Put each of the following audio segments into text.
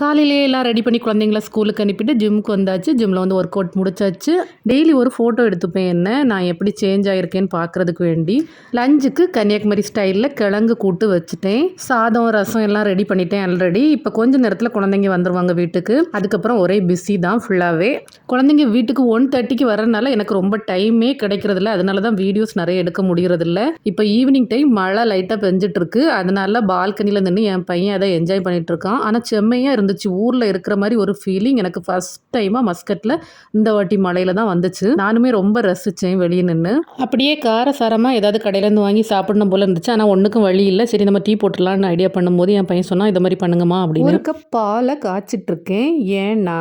காலையிலேயே எல்லாம் ரெடி பண்ணி குழந்தைங்கள ஸ்கூலுக்கு அனுப்பிட்டு ஜிம்முக்கு வந்தாச்சு. ஜிம்மில் வந்து ஒர்க் அவுட் முடிச்சாச்சு. டெய்லி ஒரு ஃபோட்டோ எடுத்துப்பேன் என்ன? நான் எப்படி சேஞ்ச் ஆகிருக்கேன்னு பார்க்குறதுக்கு வேண்டி லஞ்சுக்கு கன்னியாகுமரி ஸ்டைலில் கிழங்கு கூட்டு வச்சுட்டேன். சாதம் ரசம் எல்லாம் ரெடி பண்ணிட்டேன் ஆல்ரெடி இப்போ கொஞ்ச நேரத்தில் குழந்தைங்க வந்துடுவாங்க வீட்டுக்கு. அதுக்கப்புறம் ஒரே பிஸி தான் ஃபுல்லாகவே குழந்தைங்க வீட்டுக்கு ஒன் தேர்ட்டிக்கு வரனால எனக்கு ரொம்ப டைமே கிடைக்கிறதில்ல. அதனால தான் வீடியோஸ் நிறைய எடுக்க முடியறதில்ல. இப்போ ஈவினிங் டைம் மழை லைட்டாக பெஞ்சிட்ருக்கு அதனால பால்கனியில் நின்று என் பையன் அதை என்ஜாய் பண்ணிகிட்ருக்கான் இருக்கான். ஆனால் செம்மையாக இருந்துச்சு. ஊரில் இருக்கிற மாதிரி ஒரு ஃபீலிங் எனக்கு ஃபஸ்ட் டைமாக மஸ்கட்டில் இந்த வாட்டி மலையில் தான் வந்துச்சு. நானுமே ரொம்ப ரசித்தேன் வெளியே நின்று அப்படியே காரசாரமாக ஏதாவது கடையிலேருந்து வாங்கி சாப்பிடணும் போல இருந்துச்சு. ஆனால் ஒன்றுக்கும் வழி இல்லை. சரி நம்ம டீ போட்டுடலான்னு ஐடியா பண்ணும்போது என் பையன் சொன்னால் இதை மாதிரி பண்ணுங்கம்மா அப்படின்னு. ஒரு கப் பாலை காய்ச்சிட்ருக்கேன் ஏன்னா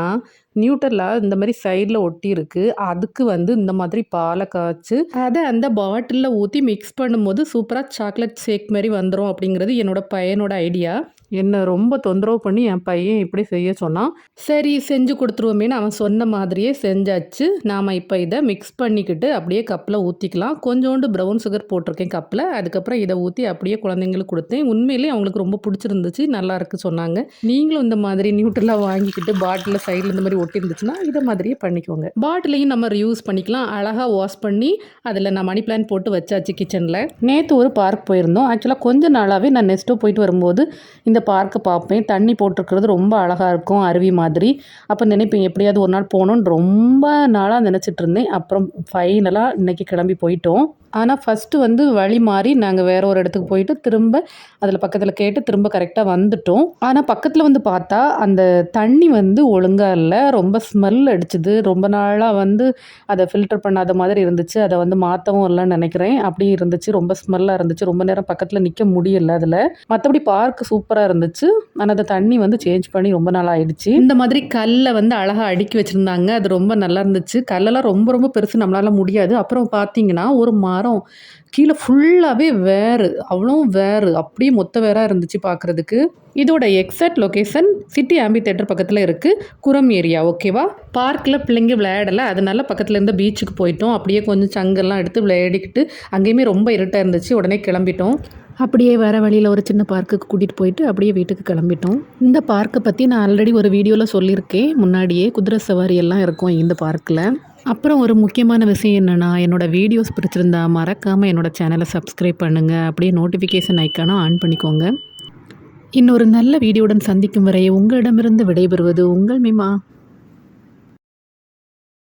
நியூட்டர்லா இந்த மாதிரி சைடில் ஒட்டி இருக்கு அதுக்கு வந்து இந்த மாதிரி பாலை காய்ச்சி அதை அந்த பாட்டிலில் ஊற்றி மிக்ஸ் பண்ணும்போது சூப்பராக சாக்லேட் ஷேக் மாதிரி வந்துடும் அப்படிங்கிறது என்னோட பையனோட ஐடியா என்னை ரொம்ப தொந்தரவு பண்ணி என் பையன் இப்படி செய்ய சொன்னான். சரி செஞ்சு கொடுத்துருவோமேனு அவன் சொன்ன மாதிரியே செஞ்சாச்சு. நாம் இப்போ இதை மிக்ஸ் பண்ணிக்கிட்டு அப்படியே கப்பில் ஊற்றிக்கலாம் கொஞ்சோண்டு ப்ரௌன் சுகர் போட்டிருக்கேன் கப்பில். அதுக்கப்புறம் இதை ஊற்றி அப்படியே குழந்தைங்களுக்கு கொடுத்தேன். உண்மையிலேயே அவங்களுக்கு ரொம்ப பிடிச்சிருந்துச்சு. நல்லா இருக்கு சொன்னாங்க. நீங்களும் இந்த மாதிரி நியூட்ரலாக வாங்கிக்கிட்டு பாட்டிலில் சைடில் இந்த மாதிரி ஒட்டி இருந்துச்சுன்னா இதை மாதிரியே பண்ணிக்கோங்க. பாட்டிலையும் நம்ம யூஸ் பண்ணிக்கலாம். அழகாக வாஷ் பண்ணி அதில் நான் மணி பிளான் போட்டு வச்சாச்சு கிச்சனில் நேற்று ஒரு பார்க் போயிருந்தோம். ஆக்சுவலாக கொஞ்ச நாளாகவே நான் நெக்ஸ்ட்டோ போயிட்டு வரும்போது இந்த பார்க்கை பார்ப்பேன். தண்ணி போட்டிருக்கிறது ரொம்ப அழகாக இருக்கும் அருவி மாதிரி. அப்போ நினைப்பேன் எப்படியாவது ஒரு நாள் போகணுன்னு ரொம்ப நாளாக நினச்சிட்டு இருந்தேன். அப்புறம் ஃபைனலாக இன்றைக்கி கிளம்பி போயிட்டோம். ஆனால் ஃபஸ்ட்டு வந்து வழி மாறி நாங்கள் வேற ஒரு இடத்துக்கு போயிட்டு திரும்ப அதில் பக்கத்தில் கேட்டு திரும்ப கரெக்டாக வந்துட்டோம். ஆனால் பக்கத்தில் வந்து பார்த்தா அந்த தண்ணி வந்து ஒழுங்காக இல்லை. ரொம்ப ஸ்மெல் அடிச்சுது. ரொம்ப நாளாக வந்து அதை ஃபில்டர் பண்ணாத மாதிரி இருந்துச்சு. அதை வந்து மாற்றவும் இல்லைன்னு நினைக்கிறேன். அப்படி இருந்துச்சு. ரொம்ப ஸ்மெல்லாக இருந்துச்சு. ரொம்ப நேரம் பக்கத்தில் நிற்க முடியல அதில். மற்றபடி பார்க் சூப்பராக இருந்துச்சு. ஆனால் அந்த தண்ணி வந்து சேஞ்ச் பண்ணி ரொம்ப நாள் ஆயிடுச்சு. இந்த மாதிரி கல்லை வந்து அழகாக அடுக்கி வச்சுருந்தாங்க. அது ரொம்ப நல்லா இருந்துச்சு. கல்லெல்லாம் ரொம்ப ரொம்ப பெருசு நம்மளால் முடியாது. அப்புறம் பார்த்தீங்கன்னா ஒரு மரம் கீழே ஃபுல்லாகவே வேறு. அவ்வளோ வேறு. அப்படியே மொத்த வேறாக இருந்துச்சு பார்க்குறதுக்கு இதோட exact location city amphitheatre பக்கத்தில் இருக்குது குரம் ஏரியா ஓகேவா பார்க்கில் பிள்ளைங்க விளையாடலை. அதனால பக்கத்தில் இருந்த பீச்சுக்கு போயிட்டோம். அப்படியே கொஞ்சம் சங்கெல்லாம் எடுத்து விளையாடிக்கிட்டு அங்கேயுமே ரொம்ப இருட்டாக இருந்துச்சு. உடனே கிளம்பிட்டோம். அப்படியே வர வழியில் ஒரு சின்ன பார்க்குக்கு கூட்டிகிட்டு போயிட்டு அப்படியே வீட்டுக்கு கிளம்பிட்டோம். இந்த பார்க்கை பற்றி நான் ஆல்ரெடி ஒரு வீடியோவில் சொல்லியிருக்கேன். முன்னாடியே குதிரை சவாரி எல்லாம் இருக்கும் இந்த பார்க்கில் அப்புறம் ஒரு முக்கியமான விஷயம் என்னென்னா என்னோடய வீடியோஸ் பிடிச்சிருந்தா மறக்காமல் என்னோடய சேனலை சப்ஸ்கிரைப் பண்ணுங்கள் அப்படியே நோட்டிஃபிகேஷன் ஐக்கானை ஆன் பண்ணிக்கோங்க. இன்னொரு நல்ல வீடியோவுடன் சந்திக்கும் வரை உங்களிடமிருந்து விடைபெறுவது உங்கள் மிமா.